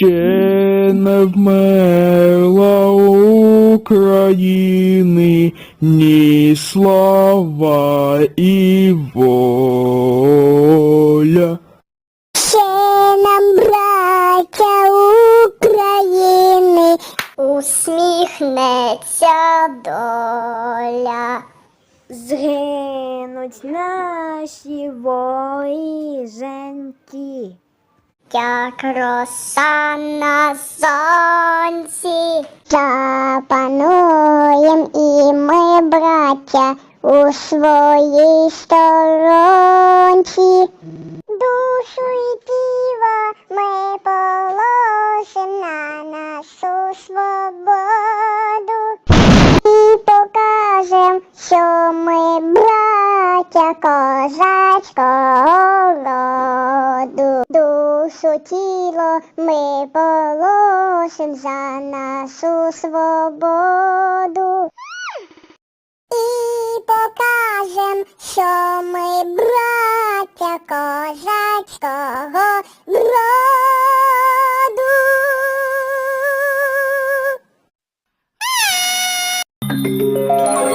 ще не вмерла України, ні слава і воля. Ще нам, браття України, усміхнеться доля. Згинуть наші воїженьки. Як роса на сонці, запануєм і ми, браття, у своїй сторонці. Душу й тіло ми положим на нашу свободу і покажем, що ми браття козацького роду. Душу тіло ми положим за нашу свободу. І покажем, що ми браття козацького роду.